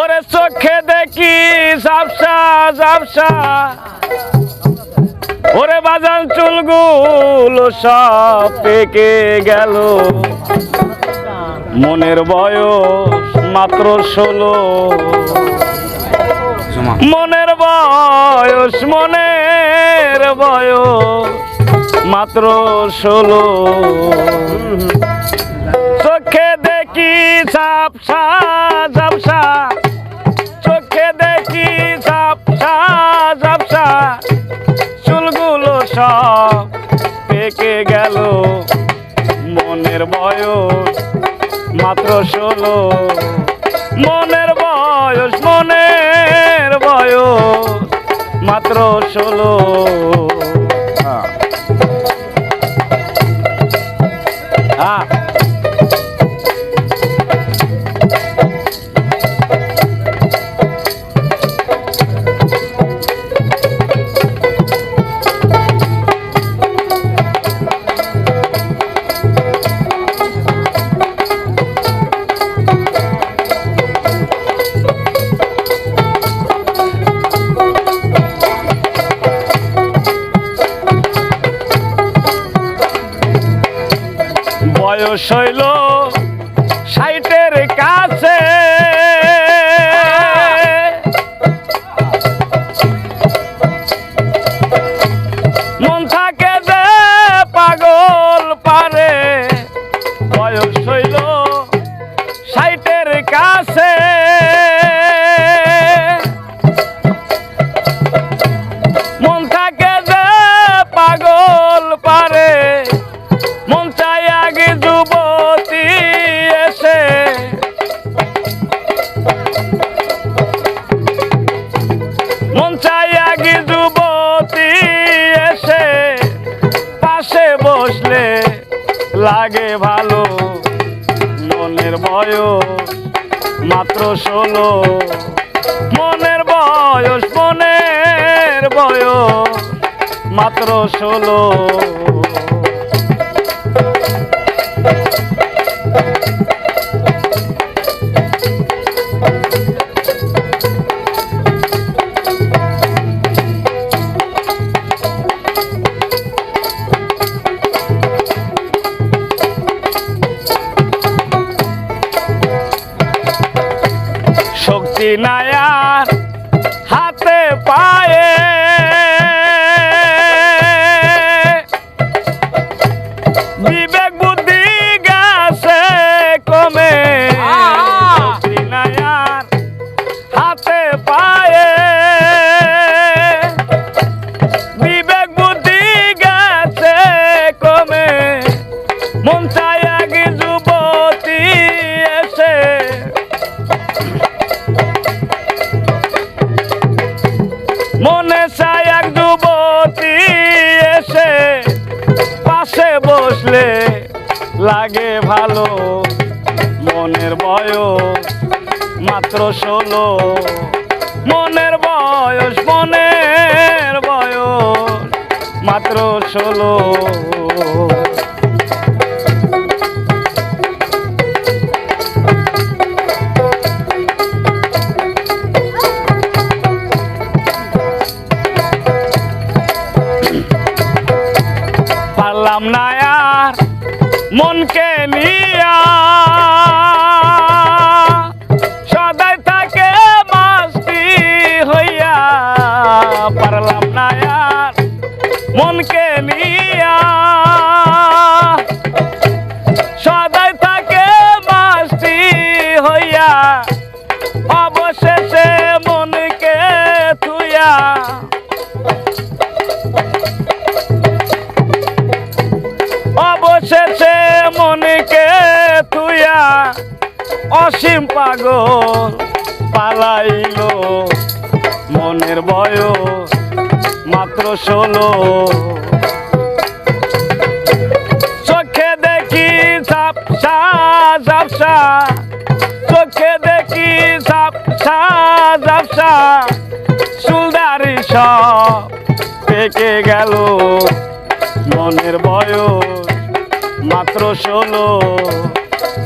ওরে চোখে দেখি ঝাপসা ঝাপসা। ওরে বাজান চুলগুলো সব পেকে গেল। মনের বয়স মাত্র ষোলো। মনের বয়স মনের বয়স মাত্র ষোলো। দেখি ঝাপসা ঝাপসা। চোখে দেখি ঝাপসা ঝাপসা। চুলগুলো সব পেকে গেল। মনের বয়স মাত্র ষোলো। মনের বয়স মনের বয়স মাত্র ষোলো। হ্যাঁ বয়স হইল। বসলে লাগে ভালো। মনের বয়স মাত্র ষোলো। মনের বয়স মনের বয়স মাত্র ষোলো। শক্তি নায়ার হাতে পায়ে। বিবেক, বুদ্ধি গেছে কমে। শক্তি নায়ার হাতে পায়ে। বিবেক, বুদ্ধি গেছে কমে। মন মনে চাই এক যুবতী এসে পাশে বসলে লাগে ভালো। মনের বয়স মাত্র ষোলো। মনের বয়স মনের বয়স মাত্র ষোলো। পারলাম না আর মনকে নিয়া পালাইল মনের বয়স মাত্র ষোলো। চোখে দেখি ঝাপসা ঝাপসা। চোখে দেখি ঝাপসা ঝাপসা। চুলদারি সব পেকে গেল। মনের বয়স মাত্র ষোলো।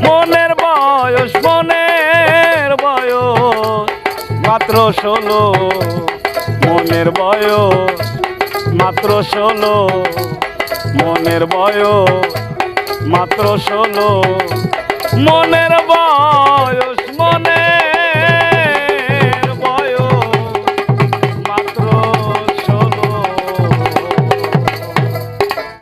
মনের বয়স মনের বয়স। মাত্র ষোলো মনের বয়স মাত্র ষোলো মনের বয়স মাত্র ষোলো মনের বয়স